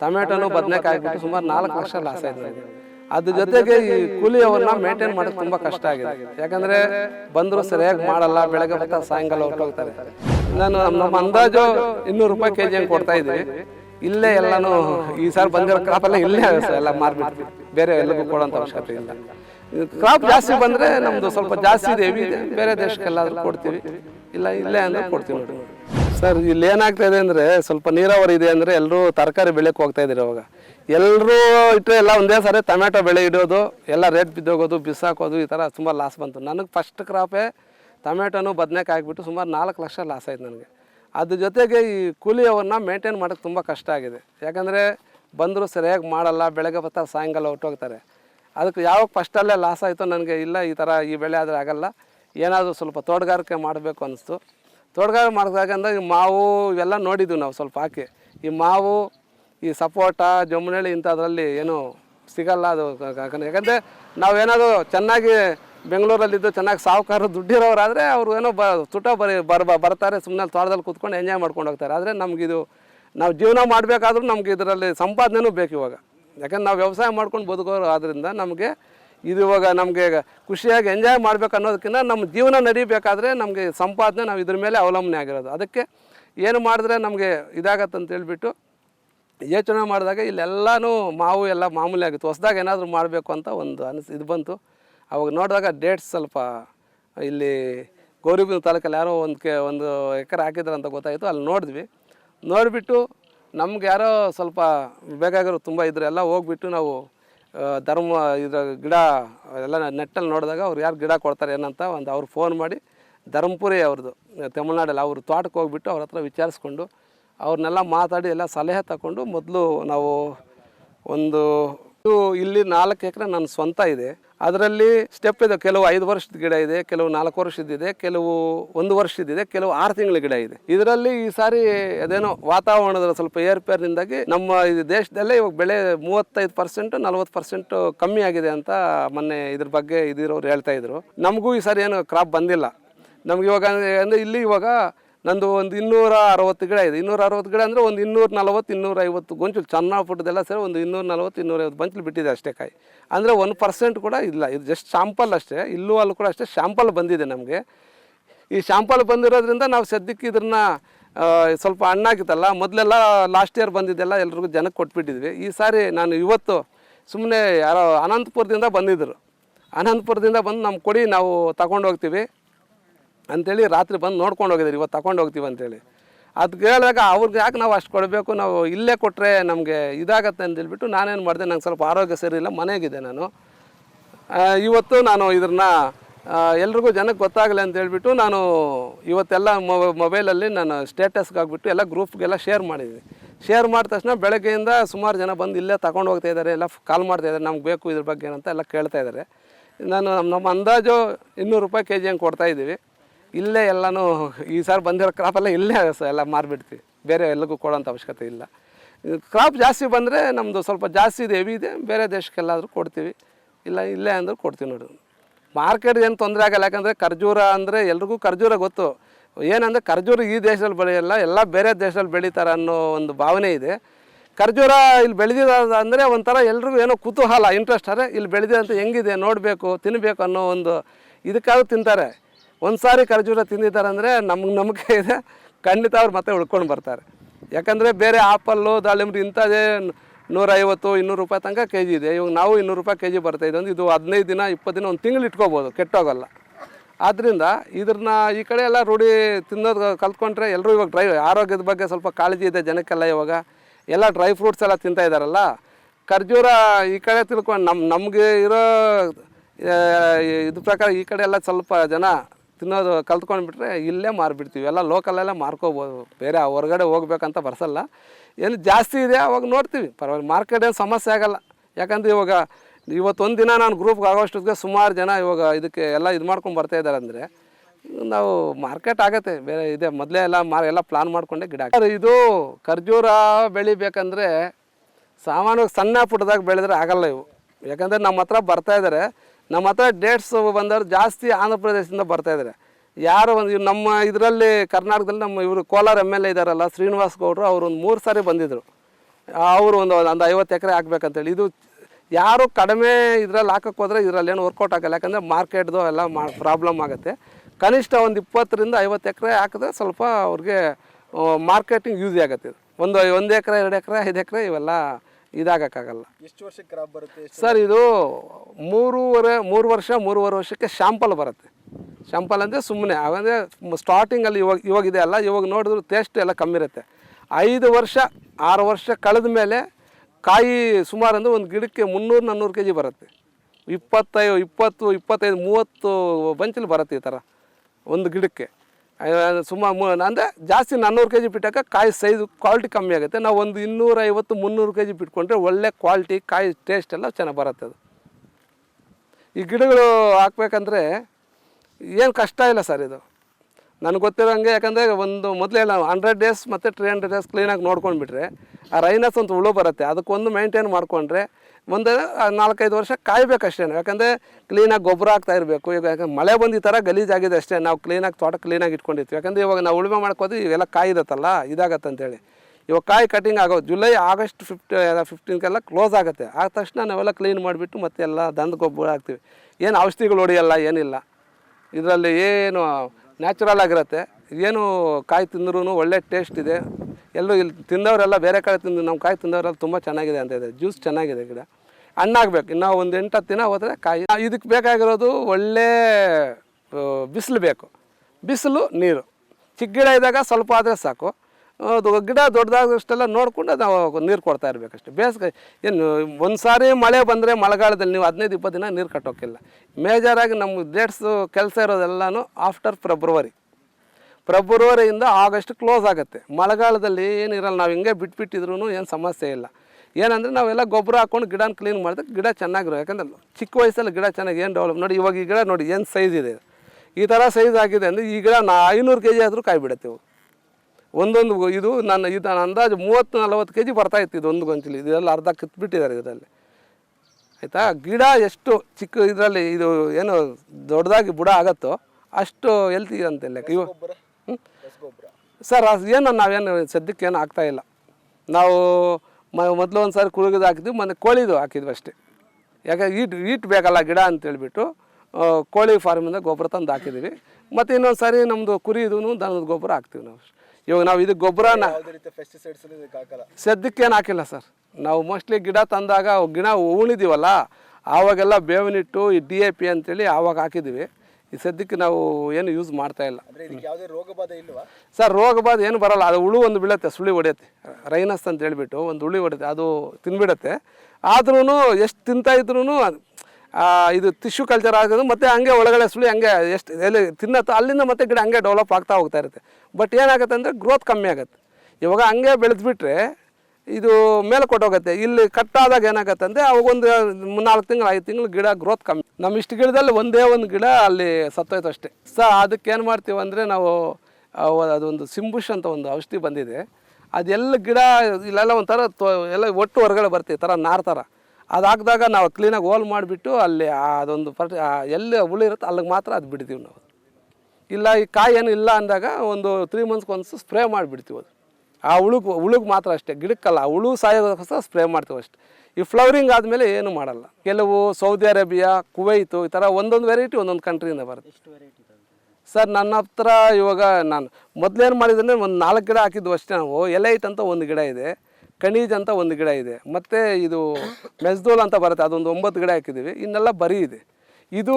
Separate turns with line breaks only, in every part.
ಟೊಮೆಟೊನು ಬದನೆಕಾಯಿ ಹಾಕ್ಬಿಟ್ಟು ಸುಮಾರು ನಾಲ್ಕು ಲಕ್ಷ ಲಾಸ್ ಆಯ್ತು ನನಗೆ ಅದ್ರ ಜೊತೆಗೆ ಈ ಕೂಲಿಯವ್ರನ್ನ ಮೇಂಟೈನ್ ಮಾಡೋದು ತುಂಬಾ ಕಷ್ಟ ಆಗಿದೆ. ಯಾಕಂದ್ರೆ ಬಂದ್ರು ಸರಿಯಾಗಿ ಮಾಡಲ್ಲ ಬೆಳಗ್ಗೆ ಬರ್ತಾ ಸಾಯಂಕಾಲ ಹೊರಟೋಗ್ತಾರೆ. ನಾನು ನಮ್ಮ ಅಂದಾಜು ಇನ್ನೂರು ರೂಪಾಯಿ ಕೆ ಜಿ ಕೊಡ್ತಾ ಇದ್ದೀವಿ. ಇಲ್ಲೇ ಎಲ್ಲಾನು ಈ ಸಾರಿ ಬಂದಿರೋ ಕ್ರಾಪ್ ಎಲ್ಲ ಇಲ್ಲೇ ಎಲ್ಲ ಮಾರ್ಬಿಡ್ತೀವಿ ಬೇರೆ ಎಲ್ಲರಿಗೂ ಕೊಡೋಂಥ ಅವಶ್ಯಕತೆ ಇಲ್ಲ. ಕ್ರಾಪ್ ಜಾಸ್ತಿ ಬಂದ್ರೆ ನಮ್ದು ಸ್ವಲ್ಪ ಜಾಸ್ತಿ ಇದೆ. ಹೆವಿ ಇದೆ. ಬೇರೆ ದೇಶಕ್ಕೆಲ್ಲಾದ್ರೂ ಕೊಡ್ತೀವಿ. ಇಲ್ಲ ಇಲ್ಲೇ ಅಂದ್ರೆ ಕೊಡ್ತೀವಿ ನೋಡಿ. ಸರ್, ಇಲ್ಲಿ ಏನಾಗ್ತಾ ಇದೆ ಅಂದ್ರೆ ಸ್ವಲ್ಪ ನೀರಾವರಿ ಇದೆ ಅಂದ್ರೆ ಎಲ್ಲರೂ ತರಕಾರಿ ಬೆಳೆಕ್ಕೆ ಹೋಗ್ತಾ ಇದ್ದೀರಿ ಅವಾಗ. ಎಲ್ಲರೂ ಇಟ್ಟರೆ ಎಲ್ಲ ಒಂದೇ ಸಾರಿ ಟೊಮೆಟೊ ಬೆಳೆ ಇಡೋದು, ಎಲ್ಲ ರೇಟ್ ಬಿದ್ದೋಗೋದು, ಬಿಸಾಕೋದು, ಈ ಥರ ತುಂಬ ಲಾಸ್ ಬಂತು. ನನಗೆ ಫಸ್ಟ್ ಕ್ರಾಪೇ ಟೊಮೆಟೊನು ಬದನೆಕಾಯಿ ಹಾಕ್ಬಿಟ್ಟು ಸುಮಾರು ನಾಲ್ಕು ಲಕ್ಷ ಲಾಸ್ ಆಯ್ತು ನನಗೆ. ಅದ್ರ ಜೊತೆಗೆ ಈ ಕೂಲಿಯವ್ರನ್ನ ಮೇಂಟೈನ್ ಮಾಡೋಕ್ಕೆ ತುಂಬ ಕಷ್ಟ ಆಗಿದೆ. ಯಾಕಂದರೆ ಬಂದರೂ ಸರಿಯಾಗಿ ಮಾಡಲ್ಲ, ಬೆಳಗ್ಗೆ ಬರ್ತಾರೆ ಸಾಯಂಕಾಲ ಹೊರಟೋಗ್ತಾರೆ. ಅದಕ್ಕೆ ಯಾವಾಗ ಫಸ್ಟಲ್ಲೇ ಲಾಸ್ ಆಯಿತು ನನಗೆ ಇಲ್ಲ, ಈ ಥರ ಈ ಬೆಳೆ ಆದರೆ ಆಗಲ್ಲ. ಏನಾದರೂ ಸ್ವಲ್ಪ ತೋಟಗಾರಿಕೆ ಮಾಡಬೇಕು ಅನಿಸ್ತು. ತೋಟಗಾರಿಕೆ ಮಾಡಿದಾಗ ಅಂದ್ರೆ ಈ ಮಾವು ಇವೆಲ್ಲ ನೋಡಿದ್ವಿ ನಾವು ಸ್ವಲ್ಪ ಹಾಕಿ. ಈ ಮಾವು, ಈ ಸಪೋಟ, ಜಮುನಳ್ಳಿ ಇಂಥದ್ರಲ್ಲಿ ಏನು ಸಿಗಲ್ಲ ಅದು ಯಾಕಂದರೆ ನಾವೇನಾದರೂ ಚೆನ್ನಾಗಿ ಬೆಂಗಳೂರಲ್ಲಿದ್ದು ಚೆನ್ನಾಗಿ ಸಾಹುಕಾರ ದುಡ್ಡಿರೋರಾದರೆ ಅವರು ಏನೋ ಬ, ತುಟ ಬರಿ ಬರ್ ಬರ್ತಾರೆ ಸುಮ್ಮನೆ ತೋಟದಲ್ಲಿ ಕೂತ್ಕೊಂಡು ಎಂಜಾಯ್ ಮಾಡ್ಕೊಂಡು ಹೋಗ್ತಾರೆ. ಆದರೆ ನಮಗಿದು, ನಾವು ಜೀವನ ಮಾಡಬೇಕಾದ್ರೂ ನಮ್ಗೆ ಇದರಲ್ಲಿ ಸಂಪಾದನೆನೂ ಬೇಕು ಇವಾಗ. ಯಾಕಂದ್ರೆ ನಾವು ವ್ಯವಸಾಯ ಮಾಡ್ಕೊಂಡು ಬದುಕೋರು ಆದ್ದರಿಂದ ನಮಗೆ ಇದು ಇವಾಗ ನಮಗೆ ಖುಷಿಯಾಗಿ ಎಂಜಾಯ್ ಮಾಡ್ಬೇಕು ಅನ್ನೋದಕ್ಕಿಂತ ನಮ್ಮ ಜೀವನ ನಡಿಬೇಕಾದ್ರೆ ನಮಗೆ ಸಂಪಾದನೆ ನಾವು ಇದ್ರ ಮೇಲೆ ಅವಲಂಬನೆ ಆಗಿರೋದು. ಅದಕ್ಕೆ ಏನು ಮಾಡಿದ್ರೆ ನಮಗೆ ಇದಾಗತ್ತೆ ಅಂತ ಹೇಳ್ಬಿಟ್ಟು ಯೋಚನೆ ಮಾಡಿದಾಗ ಇಲ್ಲೆಲ್ಲನೂ ಮಾವು ಎಲ್ಲ ಮಾಮೂಲಿ ಆಗಿತ್ತು. ಹೊಸ್ದಾಗ ಏನಾದರೂ ಮಾಡಬೇಕು ಅಂತ ಒಂದು ಅನಿಸ್, ಇದು ಬಂತು. ಅವಾಗ ನೋಡಿದಾಗ ಡೇಟ್ಸ್ ಸ್ವಲ್ಪ ಇಲ್ಲಿ ಗೌರಿಬಿಂದು ತಾಲೂಕಲ್ಲಿ ಯಾರೋ ಒಂದು ಕೆ, ಒಂದು ಎಕರೆ ಹಾಕಿದ್ರು ಅಂತ ಗೊತ್ತಾಯಿತು. ಅಲ್ಲಿ ನೋಡಿದ್ವಿ. ನೋಡಿಬಿಟ್ಟು ನಮ್ಗೆ ಯಾರೋ ಸ್ವಲ್ಪ ಬೇಕಾಗಿರೋ ತುಂಬ ಇದ್ರೆ. ಎಲ್ಲ ಹೋಗ್ಬಿಟ್ಟು ನಾವು ಧರ್ಮ, ಇದರ ಗಿಡ, ಎಲ್ಲ ನೆಟ್ಟಲ್ಲಿ ನೋಡಿದಾಗ ಅವ್ರು ಯಾರು ಗಿಡ ಕೊಡ್ತಾರೆ ಏನಂತ ಒಂದು ಅವ್ರು ಫೋನ್ ಮಾಡಿ ಧರ್ಮಪುರಿ ಅವ್ರದ್ದು, ತಮಿಳ್ನಾಡಲ್ಲಿ ಅವ್ರ ತೋಟಕ್ಕೆ ಹೋಗ್ಬಿಟ್ಟು ಅವ್ರ ಹತ್ರ ವಿಚಾರಿಸ್ಕೊಂಡು ಅವ್ರನ್ನೆಲ್ಲ ಮಾತಾಡಿ ಎಲ್ಲ ಸಲಹೆ ತಗೊಂಡು ಮೊದಲು ನಾವು ಒಂದು ಇಲ್ಲಿ ನಾಲ್ಕು ಎಕರೆ ನನ್ನ ಸ್ವಂತ ಇದೆ. ಅದರಲ್ಲಿ ಸ್ಟೆಪ್ ಇದೆ ಕೆಲವು ಐದು ವರ್ಷದ ಗಿಡ ಇದೆ, ಕೆಲವು ನಾಲ್ಕು ವರ್ಷದಿದೆ ಕೆಲವು ಒಂದು ವರ್ಷದಿದೆ ಕೆಲವು ಆರು ತಿಂಗಳ ಗಿಡ ಇದೆ. ಇದರಲ್ಲಿ ಈ ಸಾರಿ ಅದೇನೋ ವಾತಾವರಣದ ಸ್ವಲ್ಪ ಏರ್ಪೇರ್ನಿಂದಾಗಿ ನಮ್ಮ ಈ ದೇಶದಲ್ಲೇ ಇವಾಗ ಬೆಳೆ ಮೂವತ್ತೈದು ಪರ್ಸೆಂಟ್ ನಲ್ವತ್ತು ಪರ್ಸೆಂಟ್ ಕಮ್ಮಿ ಆಗಿದೆ ಅಂತ ಮೊನ್ನೆ ಇದ್ರ ಬಗ್ಗೆ ಇದಿರೋರು ಹೇಳ್ತಾ ಇದ್ರು. ನಮಗೂ ಈ ಸಾರಿ ಏನು ಕ್ರಾಪ್ ಬಂದಿಲ್ಲ. ನಮ್ಗೆ ಇವಾಗ ಅಂದರೆ ಇಲ್ಲಿ ಇವಾಗ ನಂದು ಒಂದು ಇನ್ನೂರ ಅರವತ್ತು ಗಿಡ ಇದೆ. ಇನ್ನೂರ ಅರವತ್ತು ಗಿಡ ಅಂದರೆ ಒಂದು ಇನ್ನೂರ ನಲವತ್ತು, ಇನ್ನೂರ ಐವತ್ತು ಗೊಂಚಲು ಚೆನ್ನಾಗಿ ಪುಟ್ಟದೆಲ್ಲ ಸೇರಿ ಒಂದು ಇನ್ನೂರ ನಲವತ್ತು ಇನ್ನೂರೈವತ್ತು ಬಂಚಲು ಬಿಟ್ಟಿದೆ ಅಷ್ಟೇ ಕಾಯಿ. ಅಂದರೆ ಒನ್ ಪರ್ಸೆಂಟ್ ಕೂಡ ಇಲ್ಲ. ಇದು ಜಸ್ಟ್ ಶಾಂಪಲ್ ಅಷ್ಟೇ. ಇಲ್ಲೂ ಅಲ್ಲೂ ಕೂಡ ಅಷ್ಟೇ ಶಾಂಪಲ್ ಬಂದಿದೆ ನಮಗೆ. ಈ ಶಾಂಪಲ್ ಬಂದಿರೋದ್ರಿಂದ ನಾವು ಸದ್ಯಕ್ಕೆ ಇದನ್ನ ಸ್ವಲ್ಪ ಹಣ್ಣಾಗಿತ್ತಲ್ಲ, ಮೊದಲೆಲ್ಲ ಲಾಸ್ಟ್ ಇಯರ್ ಬಂದಿದ್ದೆಲ್ಲ ಎಲ್ರಿಗೂ ಜನಕ್ಕೆ ಕೊಟ್ಬಿಟ್ಟಿದ್ವಿ. ಈ ಸಾರಿ ನಾನು ಇವತ್ತು ಸುಮ್ಮನೆ ಯಾರೋ ಅನಂತಪುರದಿಂದ ಬಂದಿದ್ದರು. ಅನಂತಪುರದಿಂದ ಬಂದು ನಮ್ಮ ಕೊಡಿ, ನಾವು ತಗೊಂಡು ಹೋಗ್ತೀವಿ ಅಂತೇಳಿ ರಾತ್ರಿ ಬಂದು ನೋಡ್ಕೊಂಡು ಹೋಗಿದ್ದಾರೆ, ಇವತ್ತು ತಗೊಂಡು ಹೋಗ್ತೀವಿ ಅಂತೇಳಿ. ಅದು ಕೇಳಿದಾಗ ಅವ್ರಿಗೆ ಯಾಕೆ ನಾವು ಅಷ್ಟು ಕೊಡಬೇಕು, ನಾವು ಇಲ್ಲೇ ಕೊಟ್ಟರೆ ನಮಗೆ ಇದಾಗತ್ತೆ ಅಂತ ಹೇಳ್ಬಿಟ್ಟು ನಾನೇನು ಮಾಡಿದೆ, ನಂಗೆ ಸ್ವಲ್ಪ ಆರೋಗ್ಯ ಸರಿ ಇಲ್ಲ ಮನೆಗಿದೆ ನಾನು. ಇವತ್ತು ನಾನು ಇದನ್ನ ಎಲ್ರಿಗೂ ಜನಕ್ಕೆ ಗೊತ್ತಾಗಲಿ ಅಂತ ಹೇಳ್ಬಿಟ್ಟು ನಾನು ಇವತ್ತೆಲ್ಲ ಮೊಬೈಲಲ್ಲಿ ನಾನು ಸ್ಟೇಟಸ್ಗೆ ಎಲ್ಲ ಗ್ರೂಪ್ಗೆಲ್ಲ ಶೇರ್ ಮಾಡಿದ್ದೀನಿ ಶೇರ್ ಮಾಡಿದ ತಕ್ಷಣ ಬೆಳಗ್ಗೆಯಿಂದ ಸುಮಾರು ಜನ ಬಂದು ಇಲ್ಲೇ ತಗೊಂಡು ಹೋಗ್ತಾ ಇದ್ದಾರೆ ಎಲ್ಲ ಕಾಲ್ ಮಾಡ್ತಾ ಇದ್ದಾರೆ ನಮ್ಗೆ ಬೇಕು ಇದ್ರ ಬಗ್ಗೆ ಅಂತ ಎಲ್ಲ ಕೇಳ್ತಾ ಇದ್ದಾರೆ ನಾನು ನಮ್ಮ ಅಂದಾಜು ಇನ್ನೂರು ರೂಪಾಯಿ ಕೆ ಜಿ ಹಂಗೆ ಕೊಡ್ತಾ ಇದ್ದೀವಿ. ಇಲ್ಲೇ ಎಲ್ಲನೂ ಈ ಸಾರಿ ಬಂದಿರೋ ಕ್ರಾಪೆಲ್ಲ ಇಲ್ಲೇ ಎಲ್ಲ ಮಾರಿಬಿಡ್ತೀವಿ. ಬೇರೆ ಎಲ್ಲರಿಗೂ ಕೊಡೋಂಥ ಅವಶ್ಯಕತೆ ಇಲ್ಲ. ಕ್ರಾಪ್ ಜಾಸ್ತಿ ಬಂದರೆ ನಮ್ಮದು ಸ್ವಲ್ಪ ಜಾಸ್ತಿ ಇದೆ ಹೆವಿ ಇದೆ, ಬೇರೆ ದೇಶಕ್ಕೆಲ್ಲಾದರೂ ಕೊಡ್ತೀವಿ. ಇಲ್ಲ, ಇಲ್ಲೇ ಅಂದ್ರೆ ಕೊಡ್ತೀವಿ ನೋಡಿ. ಮಾರ್ಕೆಟ್ ಏನು ತೊಂದರೆ ಆಗಲ್ಲ, ಯಾಕಂದರೆ ಖರ್ಜೂರ ಅಂದರೆ ಎಲ್ರಿಗೂ ಖರ್ಜೂರ ಗೊತ್ತು. ಏನಂದರೆ ಖರ್ಜೂರ ಈ ದೇಶದಲ್ಲಿ ಬೆಳೆಯಲ್ಲ, ಎಲ್ಲ ಬೇರೆ ದೇಶದಲ್ಲಿ ಬೆಳೀತಾರೆ ಅನ್ನೋ ಒಂದು ಭಾವನೆ ಇದೆ. ಖರ್ಜೂರ ಇಲ್ಲಿ ಬೆಳೆದಿದೆ ಅಂದರೆ ಒಂಥರ ಎಲ್ರಿಗೂ ಏನೋ ಕುತೂಹಲ ಇಂಟ್ರೆಸ್ಟ್ ಅರೆ, ಇಲ್ಲಿ ಬೆಳೆದಿದೆ ಅಂತ ಹೆಂಗಿದೆ, ನೋಡಬೇಕು ತಿನ್ನಬೇಕು ಅನ್ನೋ ಒಂದು ಇದಕ್ಕಾದ್ರೂ ತಿಂತಾರೆ. ಒಂದು ಸಾರಿ ಖರ್ಜೂರ ತಿಂದಿದ್ದಾರೆ ಅಂದರೆ ನಮ್ಗೆ ನಂಬಿಕೆ ಇದೆ. ಖಂಡಿತ ಅವ್ರು ಮತ್ತೆ ಉಳ್ಕೊಂಡು ಬರ್ತಾರೆ. ಯಾಕಂದರೆ ಬೇರೆ ಆಪಲ್ಲು, ದಾಳಿಂಬ್ರಿ ಇಂಥದ್ದೇ ನೂರೈವತ್ತು, ಇನ್ನೂರು ರೂಪಾಯಿ ತನಕ ಕೆ ಜಿ ಇದೆ. ಇವಾಗ ನಾವು ಇನ್ನೂರು ರೂಪಾಯಿ ಕೆ ಜಿ ಬರ್ತಾಯಿದ್ದೆ ಅಂದ್ರೆ ಇದು ಹದಿನೈದು ದಿನ, ಇಪ್ಪತ್ತು ದಿನ, ಒಂದು ತಿಂಗಳು ಇಟ್ಕೋಬೋದು, ಕೆಟ್ಟೋಗಲ್ಲ. ಆದ್ದರಿಂದ ಇದನ್ನ ಈ ಕಡೆ ಎಲ್ಲ ರೂಢಿ ತಿನ್ನೋದು ಕಲ್ತ್ಕೊಂಡ್ರೆ ಎಲ್ಲರೂ ಇವಾಗ ಡ್ರೈ ಆರೋಗ್ಯದ ಬಗ್ಗೆ ಸ್ವಲ್ಪ ಕಾಳಜಿ ಇದೆ ಜನಕ್ಕೆಲ್ಲ ಇವಾಗ. ಎಲ್ಲ ಡ್ರೈ ಫ್ರೂಟ್ಸ್ ಎಲ್ಲ ತಿಂತಾ ಇದ್ದಾರಲ್ಲ. ಖರ್ಜೂರ ಈ ಕಡೆ ತಿಳ್ಕೊಂಡು ನಮ್ಮ ನಮಗೆ ಇರೋ ಇದು ಪ್ರಕಾರ ಈ ಕಡೆ ಎಲ್ಲ ಸ್ವಲ್ಪ ಜನ ತಿನ್ನೋದು ಕಲ್ತ್ಕೊಂಡ್ಬಿಟ್ರೆ ಇಲ್ಲೇ ಮಾರಿಬಿಡ್ತೀವಿ. ಎಲ್ಲ ಲೋಕಲೆಲ್ಲ ಮಾರ್ಕೋಬೋದು. ಬೇರೆ ಹೊರಗಡೆ ಹೋಗ್ಬೇಕಂತ ಬರ್ಸಲ್ಲ. ಏನು ಜಾಸ್ತಿ ಇದೆ, ಅವಾಗ ನೋಡ್ತೀವಿ. ಪರವಾಗಿಲ್ಲ ಮಾರ್ಕೆಟ್ ಏನು ಸಮಸ್ಯೆ ಆಗಲ್ಲ. ಯಾಕಂದ್ರೆ ಇವಾಗ ಇವತ್ತೊಂದು ದಿನ ನಾನು ಗ್ರೂಪ್ಗೆ ಆಗೋಷ್ಟೊತ್ತಿಗೆ ಸುಮಾರು ಜನ ಇವಾಗ ಇದಕ್ಕೆ ಎಲ್ಲ ಇದು ಮಾಡ್ಕೊಂಡು ಬರ್ತಾ ಇದ್ದಾರೆ ಅಂದರೆ, ನಾವು ಮಾರ್ಕೆಟ್ ಆಗತ್ತೆ. ಬೇರೆ ಇದೆ, ಮೊದಲೇ ಎಲ್ಲ ಮಾರ್ ಎಲ್ಲ ಪ್ಲಾನ್ ಮಾಡಿಕೊಂಡೆ ಗಿಡ ಇದು ಖರ್ಜೂರ ಬೆಳಿಬೇಕಂದ್ರೆ ಸಾಮಾನ್ಯವಾಗಿ ಸಣ್ಣ ಪುಟ್ಟದಾಗ ಬೆಳೆದ್ರೆ ಆಗಲ್ಲ ಇವು. ಯಾಕಂದರೆ ನಮ್ಮ ಹತ್ರ ಬರ್ತಾ ಇದ್ದಾರೆ ನಮ್ಮ ಹತ್ರ ಡೇಟ್ಸ್ ಬಂದವರು ಜಾಸ್ತಿ ಆಂಧ್ರ ಪ್ರದೇಶದಿಂದ ಬರ್ತಾ ಇದ್ದಾರೆ ಯಾರು ಒಂದು ಇವ್ರು ನಮ್ಮ ಇದರಲ್ಲಿ, ಕರ್ನಾಟಕದಲ್ಲಿ ನಮ್ಮ ಇವರು ಕೋಲಾರ ಎಂ ಎಲ್ ಎ ಇದ್ದಾರಲ್ಲ ಶ್ರೀನಿವಾಸ್ ಗೌಡರು ಅವರು ಒಂದು ಮೂರು ಸಾರಿ ಬಂದಿದ್ದರು ಅವರು ಒಂದು ಒಂದು ಐವತ್ತು ಎಕರೆ ಹಾಕ್ಬೇಕಂತೇಳಿ ಇದು ಯಾರು ಕಡಿಮೆ ಇದ್ರಲ್ಲಿ ಹಾಕಕ್ಕೆ ಹೋದರೆ ಇದರಲ್ಲಿ ಏನು ವರ್ಕೌಟ್ ಆಗಲ್ಲ. ಯಾಕಂದರೆ ಮಾರ್ಕೆಟ್ದು ಎಲ್ಲ ಮಾ ಪ್ರಾಬ್ಲಮ್ ಆಗುತ್ತೆ. ಕನಿಷ್ಠ ಒಂದು ಇಪ್ಪತ್ತರಿಂದ ಐವತ್ತು ಎಕರೆ ಹಾಕಿದ್ರೆ ಸ್ವಲ್ಪ ಅವ್ರಿಗೆ ಮಾರ್ಕೆಟಿಂಗ್ ಯೂಸ್ ಆಗುತ್ತೆ ಒಂದು ಒಂದು ಎಕರೆ, ಎರಡು ಎಕರೆ, ಐದು ಎಕರೆ ಇವೆಲ್ಲ ಇದಾಗಕ್ಕಾಗಲ್ಲ.
ಎಷ್ಟು ವರ್ಷಕ್ಕೆ ಕ್ರಾಪ್ ಬರುತ್ತೆ?
ಸರ್ ಇದು ಮೂರುವರೆ ಮೂರು ವರ್ಷ ಮೂರುವರೆ ವರ್ಷಕ್ಕೆ ಶಾಂಪಲ್ ಬರುತ್ತೆ. ಶಾಂಪಲ್ ಅಂದರೆ ಸುಮ್ಮನೆ ಅಂದರೆ ಸ್ಟಾರ್ಟಿಂಗಲ್ಲಿ ಇವಾಗ ಇದೆ ಅಲ್ಲ ಇವಾಗ ನೋಡಿದ್ರು ಟೇಸ್ಟ್ ಎಲ್ಲ ಕಮ್ಮಿ ಇರುತ್ತೆ. ಐದು ವರ್ಷ ಆರು ವರ್ಷ ಕಳೆದ ಮೇಲೆ ಕಾಯಿ ಸುಮಾರು ಅಂದರೆ ಒಂದು ಗಿಡಕ್ಕೆ ಮುನ್ನೂರು ನಾನ್ನೂರು ಕೆ ಜಿ ಬರುತ್ತೆ. ಇಪ್ಪತ್ತೈದು ಇಪ್ಪತ್ತು ಇಪ್ಪತ್ತೈದು ಮೂವತ್ತು ಬಂಚಲ್ಲಿ ಬರುತ್ತೆ ಈ ಥರ ಒಂದು ಗಿಡಕ್ಕೆ. ಸುಮಾರು ಅಂದರೆ ಜಾಸ್ತಿ ನಾನ್ನೂರು ಕೆ ಜಿ ಬಿಟ್ಟಾಗ ಕಾಯಿ ಸೈಜು ಕ್ವಾಲಿಟಿ ಕಮ್ಮಿ ಆಗುತ್ತೆ. ನಾವು ಒಂದು ಇನ್ನೂರೈವತ್ತು, ಮುನ್ನೂರು ಕೆ ಜಿ ಬಿಟ್ಕೊಂಡ್ರೆ ಒಳ್ಳೆ ಕ್ವಾಲಿಟಿ ಕಾಯಿ ಟೇಸ್ಟ್ ಎಲ್ಲ ಚೆನ್ನಾಗಿ ಬರುತ್ತೆ ಅದು. ಈ ಗಿಡಗಳು ಹಾಕ್ಬೇಕಂದ್ರೆ ಏನು ಕಷ್ಟ ಇಲ್ಲ ಸರ್ ಇದು. ನನಗೆ ಗೊತ್ತಿರೋಂಗೆ ಯಾಕಂದರೆ ಒಂದು ಮೊದಲೇ ನಾವು ಹಂಡ್ರೆಡ್ ಡೇಸ್ ಮತ್ತು ತ್ರೀ ಹಂಡ್ರೆಡ್ ಡೇಸ್ ಕ್ಲೀನಾಗಿ ನೋಡ್ಕೊಂಡ್ಬಿಟ್ರೆ ಆ ರೈನಸ್ ಅಂತ ಹುಳು ಬರುತ್ತೆ. ಅದಕ್ಕೊಂದು ಮೇಂಟೈನ್ ಮಾಡಿಕೊಂಡ್ರೆ ಒಂದು ನಾಲ್ಕೈದು ವರ್ಷ ಕಾಯ್ಬೇಕಷ್ಟೇ ಯಾಕಂದರೆ ಕ್ಲೀನಾಗಿ ಗೊಬ್ಬರ ಆಗ್ತಾ ಇರಬೇಕು. ಈಗ ಮಳೆ ಬಂದು ಈ ಥರ ಗಲೀಜಾಗಿದೆ ಅಷ್ಟೇ. ನಾವು ಕ್ಲೀನಾಗಿ ತೋಟ ಕ್ಲೀನಾಗಿ ಇಟ್ಕೊಂಡಿರ್ತೀವಿ ಯಾಕಂದರೆ ಇವಾಗ ನಾವು ಉಳುಮೆ ಮಾಡ್ಕೋದು ಇವೆಲ್ಲ ಕಾಯಿದತ್ತಲ್ಲ, ಇದಾಗತ್ತೆ ಅಂತೇಳಿ. ಇವಾಗ ಕಾಯಿ ಕಟಿಂಗ್ ಆಗೋ ಜುಲೈ, ಆಗಸ್ಟ್ ಫಿಫ್ಟಿ ಫಿಫ್ಟೀನ್ಗೆಲ್ಲ ಕ್ಲೋಸ್ ಆಗುತ್ತೆ. ಆದ ತಕ್ಷಣ ನಾವೆಲ್ಲ ಕ್ಲೀನ್ ಮಾಡಿಬಿಟ್ಟು ಮತ್ತೆ ಎಲ್ಲ ದಂದ ಗೊಬ್ಬರ ಹಾಕ್ತೀವಿ. ಏನು ಔಷಧಿಗಳು ಹೊಡಿಯಲ್ಲ, ಏನಿಲ್ಲ. ಇದರಲ್ಲಿ ಏನು ನ್ಯಾಚುರಲ್ ಆಗಿರುತ್ತೆ. ಏನು ಕಾಯಿ ತಿಂದ್ರೂ ಒಳ್ಳೆ ಟೇಸ್ಟ್ ಇದೆ. ಎಲ್ಲರೂ ಇಲ್ಲಿ ತಿಂದವರೆಲ್ಲ ಬೇರೆ ಕಡೆ ತಿಂದು, ನಮ್ಮ ಕಾಯಿ ತಿಂದವರೆಲ್ಲ ತುಂಬ ಚೆನ್ನಾಗಿದೆ ಅಂತ ಇದೆ. ಜ್ಯೂಸ್ ಚೆನ್ನಾಗಿದೆ ಗಿಡ. ಹಣ್ಣಾಗಬೇಕು. ಇನ್ನು ಒಂದು ಎಂಟು ಹತ್ತು ದಿನ ಹೋದರೆ ಕಾಯಿ ಇದಕ್ಕೆ ಬೇಕಾಗಿರೋದು ಒಳ್ಳೆ ಬಿಸಿಲು ಬೇಕು. ಬಿಸಿಲು, ನೀರು. ಚಿಕ್ಕ ಗಿಡ ಇದ್ದಾಗ ಸ್ವಲ್ಪ ಆದರೆ ಸಾಕು. ಅದು ಗಿಡ ದೊಡ್ಡದಾಗಷ್ಟೆಲ್ಲ ನೋಡಿಕೊಂಡು ನಾವು ನೀರು ಕೊಡ್ತಾ ಇರಬೇಕಷ್ಟೆ. ಬೇಸಿಗೆ ಏನು ಒಂದು ಸಾರಿ ಮಳೆ ಬಂದರೆ ಮಳೆಗಾಲದಲ್ಲಿ ನೀವು ಹದಿನೈದು, ಇಪ್ಪತ್ತು ದಿನ ನೀರು ಕಟ್ಟೋಕ್ಕಿಲ್ಲ. ಮೇಜರಾಗಿ ನಮ್ಮ ಡೇಟ್ಸು ಕೆಲಸ ಇರೋದೆಲ್ಲನೂ ಆಫ್ಟರ್ ಫೆಬ್ರವರಿ ಫೆಬ್ರವರಿಯಿಂದ ಆಗಸ್ಟ್ ಕ್ಲೋಸ್ ಆಗುತ್ತೆ. ಮಳೆಗಾಲದಲ್ಲಿ ಏನಿರಲ್ಲ, ನಾವು ಹಿಂಗೆ ಬಿಟ್ಬಿಟ್ಟಿದ್ರು ಏನು ಸಮಸ್ಯೆ ಇಲ್ಲ. ಏನಂದರೆ ನಾವೆಲ್ಲ ಗೊಬ್ಬರ ಹಾಕೊಂಡು ಗಿಡನ ಕ್ಲೀನ್ ಮಾಡಿದ್ರೆ ಗಿಡ ಚೆನ್ನಾಗಿರೋ ಯಾಕಂದ್ರೆ ಚಿಕ್ಕ ವಯಸ್ಸಲ್ಲಿ ಗಿಡ ಚೆನ್ನಾಗಿ ಏನು ಡೆವಲಪ್ ನೋಡಿ ಇವಾಗ ಈ ಗಿಡ ನೋಡಿ ಏನು ಸೈಜ್ ಇದೆ. ಈ ಥರ ಸೈಜ್ ಆಗಿದೆ ಅಂದರೆ ಈ ಗಿಡ ನಾ ಐನೂರು ಕೆ ಜಿ ಆದರೂ ಕಾಯಿ ಬಿಡುತ್ತೆ ಇವು ಒಂದೊಂದು ಇದು ನನ್ನ ಇದು ನಾನು ಅಂದಾಜು ಮೂವತ್ತು ನಲವತ್ತು ಕೆ ಜಿ ಬರ್ತಾ ಇತ್ತು ಇದು ಒಂದು ಗೊಂಚಲಿ. ಇದೆಲ್ಲ ಅರ್ಧ ಕಿತ್ಬಿಟ್ಟಿದ್ದಾರೆ ಇದರಲ್ಲಿ. ಆಯಿತಾ? ಗಿಡ ಎಷ್ಟು ಚಿಕ್ಕ ಇದರಲ್ಲಿ ಇದು ಏನು ದೊಡ್ಡದಾಗಿ ಬುಡ ಆಗತ್ತೋ ಅಷ್ಟು ಹೆಲ್ತಿ ಅಂತ ಲೆಕ್ಕ. ಇವ ಸರ್ ಏನು ನಾವೇನು ಸದ್ಯಕ್ಕೆ ಏನು ಆಗ್ತಾಯಿಲ್ಲ ಇಲ್ಲ. ನಾವು ಮೊದಲು ಒಂದು ಸಾರಿ ಕುರುಗಿದು ಹಾಕಿದ್ವಿ ಮೊನ್ನೆ ಕೋಳಿದು ಹಾಕಿದ್ವಿ ಅಷ್ಟೇ. ಯಾಕೆ ಈಟ್ ಈಟ್ ಬೇಕಲ್ಲ ಗಿಡ ಅಂತೇಳ್ಬಿಟ್ಟು ಕೋಳಿ ಫಾರ್ಮಿಂದ ಗೊಬ್ಬರ ತಂದು ಹಾಕಿದ್ದೀವಿ. ಮತ್ತು ಇನ್ನೊಂದು ಸಾರಿ ನಮ್ಮದು ಕುರಿ ಇದೂ ದನದ ಗೊಬ್ಬರ ಹಾಕ್ತೀವಿ ನಾವು. ಇವಾಗ ನಾವು ಇದು ಗೊಬ್ಬರನ
ಯಾವುದೇ ರೀತಿಯ ಪೆಸ್ಟಿಸೈಡ್ಸ್ ಇದಕ್ಕೆ ಗೊಬ್ಬರ
ಸದ್ಯಕ್ಕೆ ಏನು ಹಾಕಿಲ್ಲ ಸರ್ ನಾವು ಮೋಸ್ಟ್ಲಿ ಗಿಡ ತಂದಾಗ ಗಿಡ ಉಣಿದೀವಲ್ಲ ಆವಾಗೆಲ್ಲ ಬೇವಿನಿಟ್ಟು ಈ ಡಿ ಎ ಪಿ ಅಂತೇಳಿ ಆವಾಗ ಹಾಕಿದ್ದೀವಿ. ಈ ಸದ್ಯಕ್ಕೆ ನಾವು ಏನು ಯೂಸ್ ಮಾಡ್ತಾ ಇಲ್ಲ.
ಅಂದ್ರೆ ಇದಕ್ಕೆ ಯಾವುದೇ ರೋಗ ಬಾಧೆ ಇಲ್ವಾ?
ಸರ್ ರೋಗ ಬಾಧ ಏನು ಬರಲ್ಲ. ಅದು ಹುಳು ಒಂದು ಬೀಳುತ್ತೆ ಸುಳಿ ಹೊಡೆಯುತ್ತೆ. ರೈನಸ್ ಅಂತ ಹೇಳ್ಬಿಟ್ಟು ಒಂದು ಹುಳಿ ಹೊಡೆಯುತ್ತೆ ಅದು ತಿನ್ಬಿಡುತ್ತೆ. ಆದ್ರೂ ಎಷ್ಟು ತಿಂತಾ ಇದ್ರೂ ಇದು ಟಿಶ್ಯೂ ಕಲ್ಚರ್ ಆಗೋದು ಮತ್ತೆ ಹಂಗೆ ಒಳಗಡೆ ಸುಳಿ ಹಂಗೆ ಎಷ್ಟು ಎಲ್ಲಿ ತಿನ್ನತ್ತೋ ಅಲ್ಲಿಂದ ಮತ್ತೆ ಗಿಡ ಹಂಗೆ ಡೆವಲಪ್ ಆಗ್ತಾ ಹೋಗ್ತಾ ಇರುತ್ತೆ. ಬಟ್ ಏನಾಗುತ್ತೆ ಅಂದರೆ ಗ್ರೋತ್ ಕಮ್ಮಿ ಆಗುತ್ತೆ. ಇವಾಗ ಹಂಗೆ ಬೆಳೆದ್ಬಿಟ್ರೆ ಇದು ಮೇಲೆ ಕೊಟ್ಟೋಗುತ್ತೆ ಇಲ್ಲಿ ಕಟ್ಟಾದಾಗ ಏನಾಗುತ್ತೆ ಅಂದರೆ ಅವಾಗೊಂದು ನಾಲ್ಕು ತಿಂಗಳು, ಐದು ತಿಂಗಳು ಗಿಡ ಗ್ರೋತ್ ಕಮ್ಮಿ. ನಮ್ಮ ಇಷ್ಟು ಗಿಡದಲ್ಲಿ ಒಂದೇ ಒಂದು ಗಿಡ ಅಲ್ಲಿ ಸತ್ತೋಯ್ತು ಅಷ್ಟೇ. ಸ ಅದಕ್ಕೆ ಏನು ಮಾಡ್ತೀವಿ ಅಂದರೆ ನಾವು ಅದೊಂದು ಸಿಂಬುಷ್ ಅಂತ ಒಂದು ಔಷಧಿ ಬಂದಿದೆ. ಅದೆಲ್ಲ ಗಿಡ ಇಲ್ಲೆಲ್ಲ ಒಂಥರ ತೊ, ಎಲ್ಲ ಒಟ್ಟು ಹೊರಗಡೆ ಬರ್ತೀವಿ ಥರ ನಾರು ಥರ. ಅದು ಹಾಕಿದಾಗ ನಾವು ಕ್ಲೀನಾಗಿ ಹೋಲ್ ಮಾಡಿಬಿಟ್ಟು ಅಲ್ಲಿ ಅದೊಂದು ಪರ್ಟ್ ಎಲ್ಲಿ ಹುಳಿ ಇರುತ್ತೆ ಅಲ್ಲಿಗೆ ಮಾತ್ರ ಅದು ಬಿಡ್ತೀವಿ ನಾವು. ಇಲ್ಲ, ಈ ಕಾಯಿ ಏನು ಇಲ್ಲ ಅಂದಾಗ ಒಂದು ತ್ರೀ ಮಂತ್ಸ್ಗೆ ಒಂದು ಸ್ಪ್ರೇ ಮಾಡಿಬಿಡ್ತೀವಿ ಅದು. ಆ ಹುಳುಗ್ ಹುಳುಗ್ ಮಾತ್ರ ಅಷ್ಟೇ ಗಿಡಕ್ಕಲ್ಲ ಹುಳು ಸಾಯೋದಕ್ಕೋಸ್ಕರ ಸ್ಪ್ರೇ ಮಾಡ್ತೀವಿ ಅಷ್ಟೇ. ಈ ಫ್ಲವರಿಂಗ್ ಆದಮೇಲೆ ಏನು ಮಾಡಲ್ಲ. ಕೆಲವು ಸೌದಿ ಅರೇಬಿಯಾ ಕುವೈತು ಈ ಥರ ಒಂದೊಂದು ವೆರೈಟಿ ಒಂದೊಂದು ಕಂಟ್ರಿಯಿಂದ ಬರುತ್ತೆ. ಸರ್ ನನ್ನ ಹತ್ರ ಇವಾಗ ನಾನು ಮೊದಲೇನು ಮಾಡಿದ್ರೆ ಒಂದು ನಾಲ್ಕು ಗಿಡ ಹಾಕಿದ್ವು ಅಷ್ಟೇ ನಾವು. ಎಲೈಟ್ ಅಂತ ಒಂದು ಗಿಡ ಇದೆ ಕಣೀಜ್ ಅಂತ ಒಂದು ಗಿಡ ಇದೆ ಮತ್ತು ಇದು ಮೆಸ್ದೋಲ್ ಅಂತ ಬರುತ್ತೆ ಅದೊಂದು ಒಂಬತ್ತು ಗಿಡ ಹಾಕಿದ್ದೀವಿ ಇನ್ನೆಲ್ಲ ಬರೀ ಇದೆ. ಇದು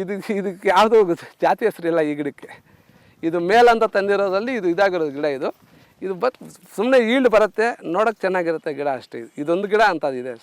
ಇದು ಇದಕ್ಕೆ ಯಾವುದೋ ಜಾತಿ ಹೆಸರಿಲ್ಲ ಈ ಗಿಡಕ್ಕೆ. ಇದು ಮೇಲಂತ ಅಂತ ತಂದಿರೋದ್ರಲ್ಲಿ ಇದು ಇದಾಗಿರೋದು ಗಿಡ ಇದು. ಇದು ಬತ್ ಸುಮ್ಮನೆ ಈಲ್ಡ್ ಬರುತ್ತೆ ನೋಡೋಕೆ ಚೆನ್ನಾಗಿರುತ್ತೆ ಗಿಡ ಅಷ್ಟೇ. ಇದೊಂದು ಗಿಡ ಅಂತ ಇದೆ